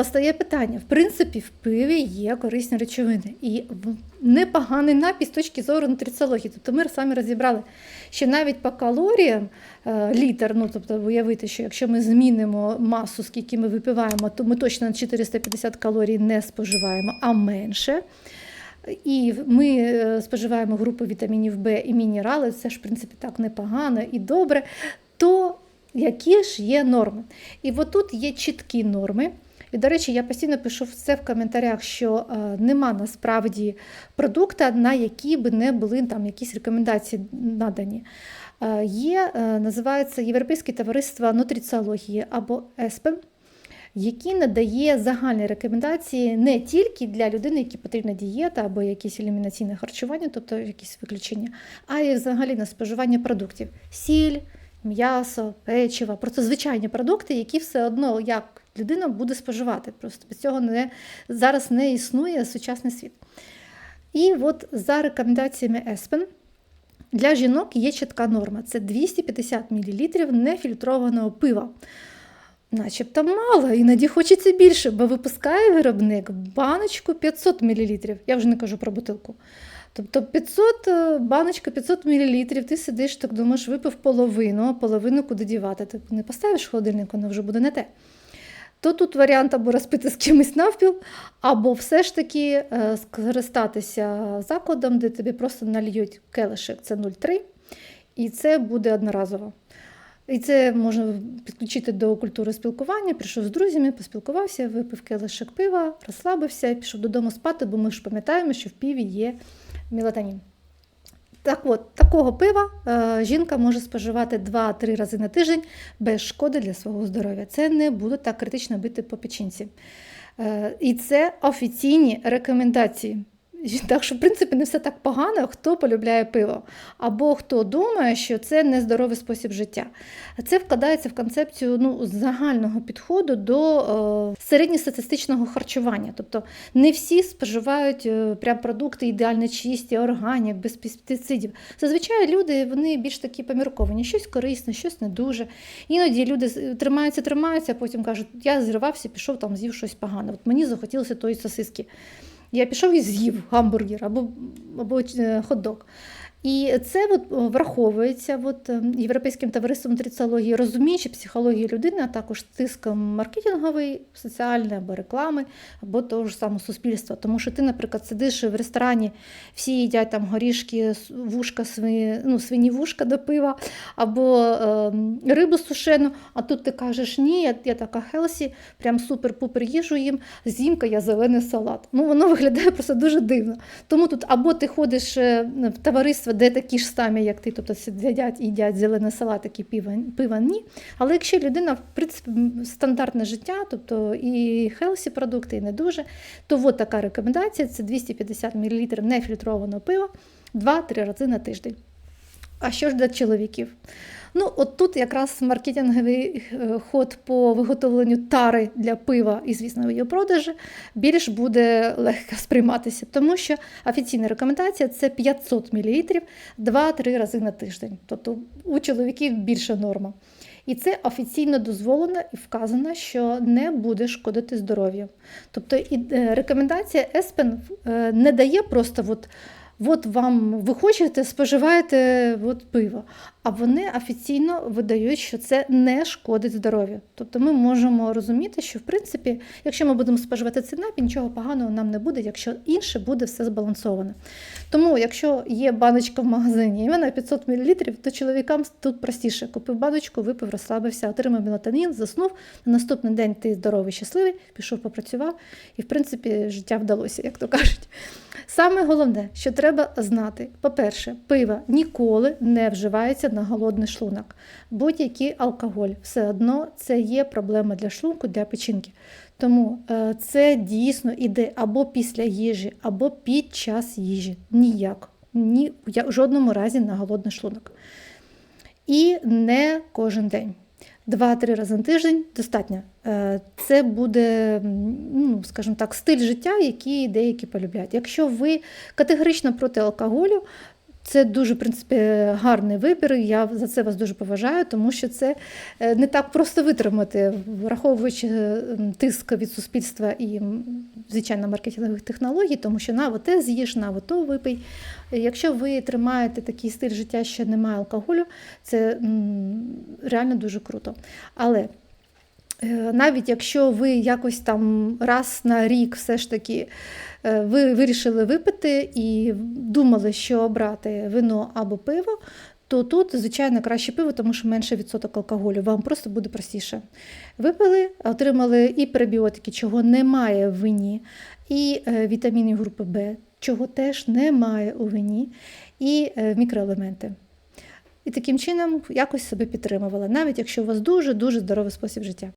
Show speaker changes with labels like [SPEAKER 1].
[SPEAKER 1] постає питання: в принципі, в пиві є корисні речовини. І непоганий напій з точки зору нутріціології. Тобто ми самі розібрали, що навіть по калоріям е, літр, ну тобто уявити, що якщо ми змінимо масу, скільки ми випиваємо, то ми точно на 450 калорій не споживаємо, а менше. І ми е, споживаємо групу вітамінів В і мінерали, це ж в принципі так непогано і добре. То які ж є норми? І отут є чіткі норми. І, до речі, я постійно пишу це в коментарях, що е, нема насправді продукта, на які би не були там якісь рекомендації надані. Е, є, е, називається Європейське товариство нутриціології або ЕСПЕН, який надає загальні рекомендації не тільки для людини, які потрібна дієта або якесь елімінаційне харчування, тобто якісь виключення, а й взагалі на споживання продуктів: сіль, м'ясо, печиво, просто звичайні продукти, які все одно як людина буде споживати. Просто без цього не, зараз не існує сучасний світ. І от за рекомендаціями ЕСПЕН для жінок є чітка норма: це 250 мл нефільтрованого пива. Начебто мало, іноді хочеться більше, бо випускає виробник баночку 500 мл. Я вже не кажу про бутилку. Тобто 500, е, баночка 500 мл, ти сидиш, так думаєш, випив половину, а половину куди дівати. Ти не поставиш холодильник, воно вже буде не те. То тут варіант або розпити з кимось навпіл, або все ж таки е, скористатися закладом, де тобі просто нальють келишек, це 0,3, і це буде одноразово. І це можна підключити до культури спілкування. Прийшов з друзями, поспілкувався, випив келишек пива, розслабився, пішов додому спати, бо ми ж пам'ятаємо, що в піві є мелатонін. Так от, такого пива е, жінка може споживати 2-3 рази на тиждень без шкоди для свого здоров'я. Це не буде так критично бити по печінці. Е, і це офіційні рекомендації. Так що, в принципі, не все так погано, хто полюбляє пиво, або хто думає, що це нездоровий спосіб життя. Це вкладається в концепцію ну, загального підходу до е, середньостатистичного харчування. Тобто не всі споживають е, прям продукти ідеально чисті, органік, без пестицидів. Зазвичай люди вони більш такі помірковані, щось корисне, щось не дуже. Іноді люди тримаються, тримаються, а потім кажуть, я зривався, пішов там, з'їв щось погане. От мені захотілося тої сосиски. Я пішов і з'їв гамбургер або, або е, хот-дог. І це от враховується от, е, Європейським товариством нутриціології, розуміючи психологію людини, а також тиском маркетинговий, соціальний або реклами, або того ж самого суспільства. Тому що ти, наприклад, сидиш в ресторані, всі їдять там горішки, вушка, свині, ну, свині вушка до пива, або е, рибу сушену, а тут ти кажеш, ні, я, я така хелсі, прям супер-пупер їжу їм, зімка, я зелений салат. Ну, воно виглядає просто дуже дивно. Тому тут або ти ходиш е, в товариство, де такі ж самі, як ти, тобто сидять і їдять зелені салатики, пива ні. Але якщо людина, в принципі, стандартне життя, тобто і хелсі продукти, і не дуже, то от така рекомендація: це 250 мл нефільтрованого пива 2-3 рази на тиждень. А що ж для чоловіків? Ну, от тут якраз маркетинговий е, ход по виготовленню тари для пива і, звісно, його продажі більш буде легко сприйматися, тому що офіційна рекомендація це 500 мл 2-3 рази на тиждень. Тобто у чоловіків більша норма. І це офіційно дозволено і вказано, що не буде шкодити здоров'ю. Тобто е, рекомендація ЕСПЕН не дає просто от, от вам ви хочете, споживаєте от пиво. А вони офіційно видають, що це не шкодить здоров'ю. Тобто ми можемо розуміти, що в принципі, якщо ми будемо споживати цей нічого поганого нам не буде, якщо інше буде все збалансоване. Тому, якщо є баночка в магазині, і вона 500 мл, то чоловікам тут простіше. Купив баночку, випив, розслабився, отримав мелатонін, заснув. На наступний день ти здоровий, щасливий, пішов, попрацював, і в принципі життя вдалося, як то кажуть. Саме головне, що треба знати: по-перше, пиво ніколи не вживається на голодний шлунок. Будь-який алкоголь все одно це є проблема для шлунку, для печінки. Тому е, це дійсно іде або після їжі, або під час їжі. Ніяк. Ні, в жодному разі на голодний шлунок. І не кожен день. Два-три рази на тиждень достатньо. Е, Це буде, ну, скажімо так, стиль життя, який деякі полюбляють. Якщо ви категорично проти алкоголю, Це дуже в принципі гарний вибір. Я за це вас дуже поважаю, тому що це е, не так просто витримати, враховуючи е, тиск від суспільства і звичайно маркетингових технологій, тому що на оте з'їж, на ото випий. Якщо ви тримаєте такий стиль життя, що немає алкоголю, це реально дуже круто. Але навіть якщо ви якось там раз на рік все ж таки е, ви вирішили випити і думали, що обрати вино або пиво, то тут, звичайно, краще пиво, тому що менше відсоток алкоголю. Вам просто буде простіше. Випили, отримали і пребіотики, чого немає в вині, і е, вітаміни групи В, чого теж немає у вині, і е, мікроелементи. І таким чином якось себе підтримувала, навіть якщо у вас дуже-дуже здоровий спосіб життя.